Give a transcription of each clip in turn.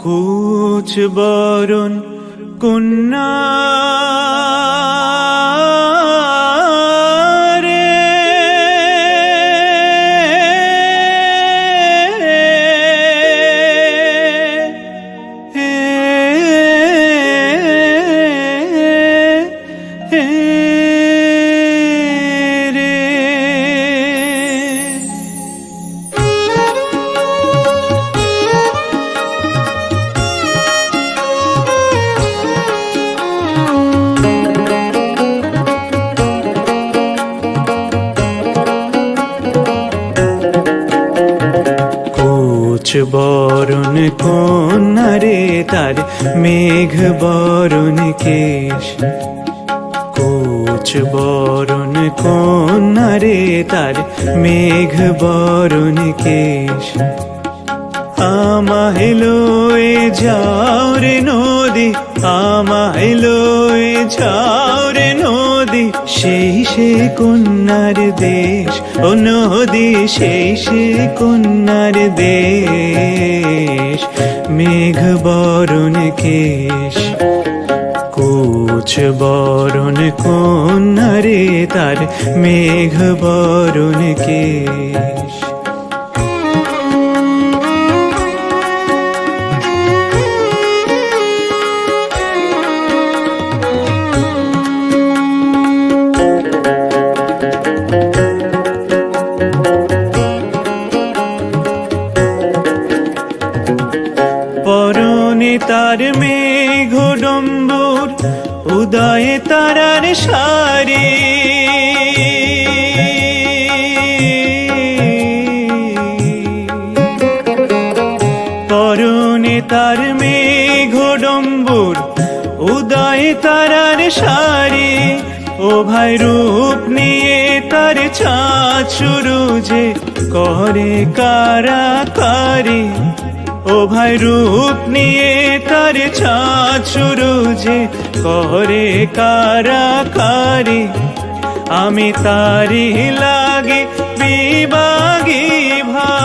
কুচ বরণ কন্যা বরণ কন্যা রে তার মেঘ বরণ কেশ? কোচ বরণ কন্যা রে তার মেঘ বরণ কেশ? আমায় লয়ে যাও রে নদী, আমায় লয়ে যাও রে নদী। সেই সে কন্যার দেশ ও নদী সেই সে কন্যার দেশ। মেঘ বরণ কেশ, কোচ বরণ কন্যারে তার, মেঘ বরণ কেশ। পরনে তার মেঘডম্বর উদয়ে তারার সারি। পরনে তার মেঘডম্বর উদয়ে তারার সারি। ও ভাই রূপ নিয়ে তার ছাঁচ সুরুজে করে কারাকারি। ও ভাই রূপ নিয়ে তার ছাঁচ যে করে কারা কারে আমি তারি লাগে বিবাগী ভাই।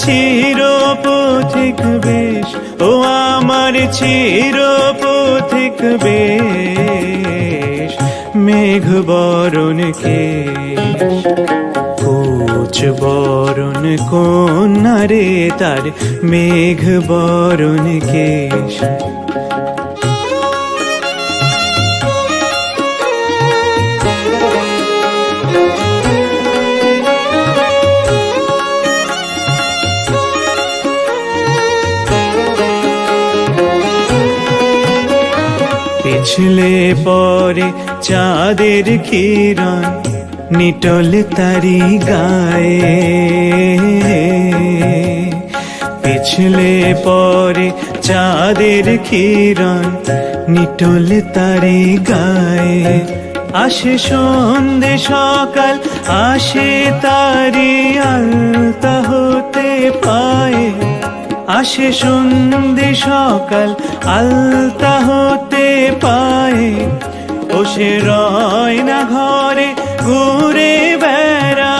চির পথিক বেশ, ও আমার চির পথিক বেশ। মেঘ বরণ কেশ, কোচ বরণ কন্যা রে তার, মেঘ বরণ কেশ। পিছলে পরে চাঁদের কিরণ, নিটল তারি গায়ে। পিছলে পরে চাঁদের কিরণ, নিটল তারি গায়ে। আসে সন্ধে সকাল, আসে তারি আলতা হতে পায়। আসে সন্ধে সকাল, আলতা হতে পায়ে। ও সে রয় না ঘরে, ঘুরে বেড়া।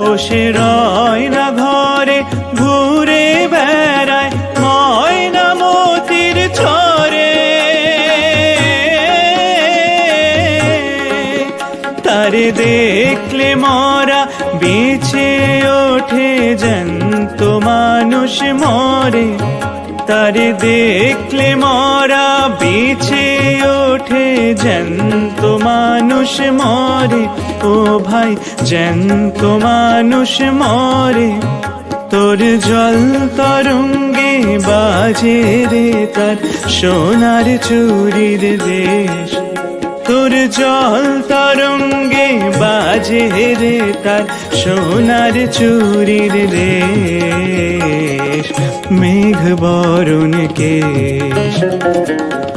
ও সে দেখলে মরা, বেঁচে ওঠে জ্যান্ত মানুষ মরে। তারে দেখলে মরা, বেঁচে ওঠে জ্যান্ত মানুষ মরে। ও ভাই জ্যান্ত মানুষ মরে। তোর জল তরঙ্গে বাজে রে তার সোনার চুরির দেশ। তোর জল তরঙ্গে বাজে রে তার সোনার চুরির রেশ মেঘ বরণ কেশ,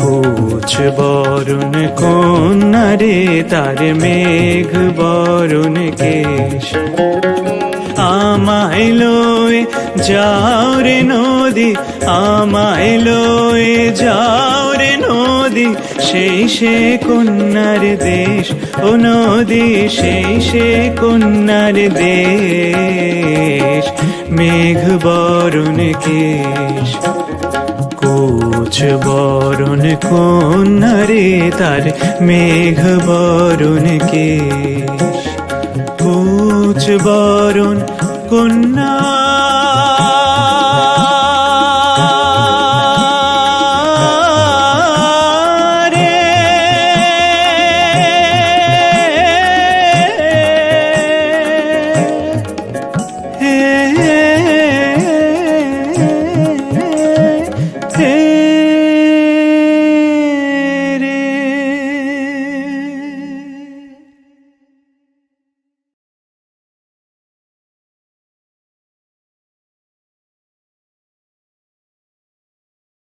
কুচ বরণ কন্যা রে তার মেঘ বরণ কেশ। আমায় যাও রে নদী, আমায় যাও রে নদী, সেই সে কন্যার দেশ। ও নদী, সেই সে কন্যার দেশ। মেঘ বরণ কেশ, কোচ বরণ কন্যা রে তার। মেঘ বরণ কেশ, কোচ বরণ কন্যা